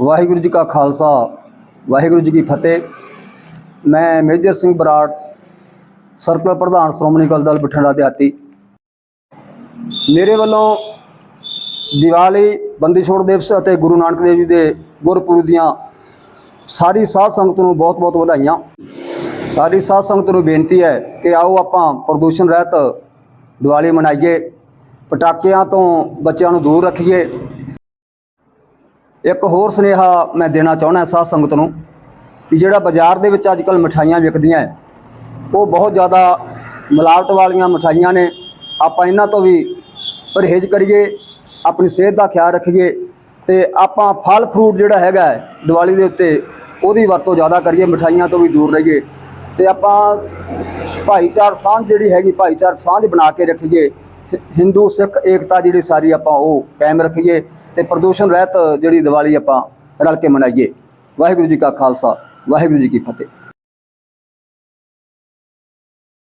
ਵਾਹਿਗੁਰੂ ਜੀ ਕਾ ਖਾਲਸਾ, ਵਾਹਿਗੁਰੂ ਜੀ ਕੀ ਫਤਿਹ। ਮੈਂ major Singh Brar, circle ਪ੍ਰਧਾਨ ਸ਼੍ਰੋਮਣੀ ਅਕਾਲੀ ਦਲ ਬਠਿੰਡਾ ਦਿਹਾਤੀ। ਮੇਰੇ ਵੱਲੋਂ ਦੀਵਾਲੀ, ਬੰਦੀ ਛੋੜ ਦਿਵਸ ਅਤੇ ਗੁਰੂ ਨਾਨਕ ਦੇਵ ਜੀ ਦੇ ਗੁਰਪੁਰਬ ਦੀਆਂ ਸਾਰੀ ਸਾਧ ਸੰਗਤ ਨੂੰ ਬਹੁਤ-ਬਹੁਤ ਵਧਾਈਆਂ। ਸਾਰੀ ਸਾਧ ਸੰਗਤ ਨੂੰ ਬੇਨਤੀ ਹੈ ਕਿ ਆਓ ਆਪਾਂ ਪ੍ਰਦੂਸ਼ਣ ਰਹਿਤ ਦੀਵਾਲੀ ਮਨਾਈਏ। ਪਟਾਕਿਆਂ ਤੋਂ ਬੱਚਿਆਂ ਨੂੰ ਦੂਰ ਰੱਖੀਏ। ਇੱਕ ਹੋਰ ਸੁਨੇਹਾ ਮੈਂ ਦੇਣਾ ਚਾਹੁੰਦਾ ਸਾਧ ਸੰਗਤ ਨੂੰ ਕਿ ਜਿਹੜਾ ਬਾਜ਼ਾਰ ਦੇ ਵਿੱਚ ਅੱਜਕੱਲ ਮਠਾਈਆਂ ਵਿਕਦੀਆਂ ਹੈ ਉਹ ਬਹੁਤ ਜ਼ਿਆਦਾ ਮਿਲਾਵਟ ਵਾਲੀਆਂ ਮਠਾਈਆਂ ਨੇ। ਆਪਾਂ ਇਹਨਾਂ ਤੋਂ ਵੀ ਪਰਹੇਜ਼ ਕਰੀਏ ਆਪਣੀ ਸਿਹਤ ਦਾ ਖਿਆਲ ਰੱਖੀਏ ਤੇ ਆਪਾਂ ਫਲ ਫਰੂਟ ਜਿਹੜਾ ਹੈਗਾ ਹੈ, ਦੀਵਾਲੀ ਦੇ ਉੱਤੇ ਉਹਦੀ ਵਰਤੋਂ ਜ਼ਿਆਦਾ ਕਰੀਏ ਮਠਾਈਆਂ ਤੋਂ ਵੀ ਦੂਰ ਰਹੀਏ। ਤੇ ਆਪਾਂ ਭਾਈਚਾਰ ਸਾਂਝ ਜਿਹੜੀ ਹੈਗੀ ਭਾਈਚਾਰਕ ਸਾਂਝ ਬਣਾ ਕੇ ਰੱਖੀਏ। ਹਿੰਦੂ, ਸਿੱਖ, ਏਕਤਾ ਜਿਹੜੀ ਸਾਰੀ ਆਪਾਂ ਉਹ ਕਾਇਮ ਰੱਖੀਏ ਤੇ ਪ੍ਰਦੂਸ਼ਣ ਰਹਿਤ ਜਿਹੜੀ ਦੀਵਾਲੀ ਆਪਾਂ ਰਲ ਕੇ ਮਨਾਈਏ। ਵਾਹਿਗੁਰੂ ਜੀ ਕਾ ਖਾਲਸਾ, ਵਾਹਿਗੁਰੂ ਜੀ ਕੀ ਫਤਿਹ।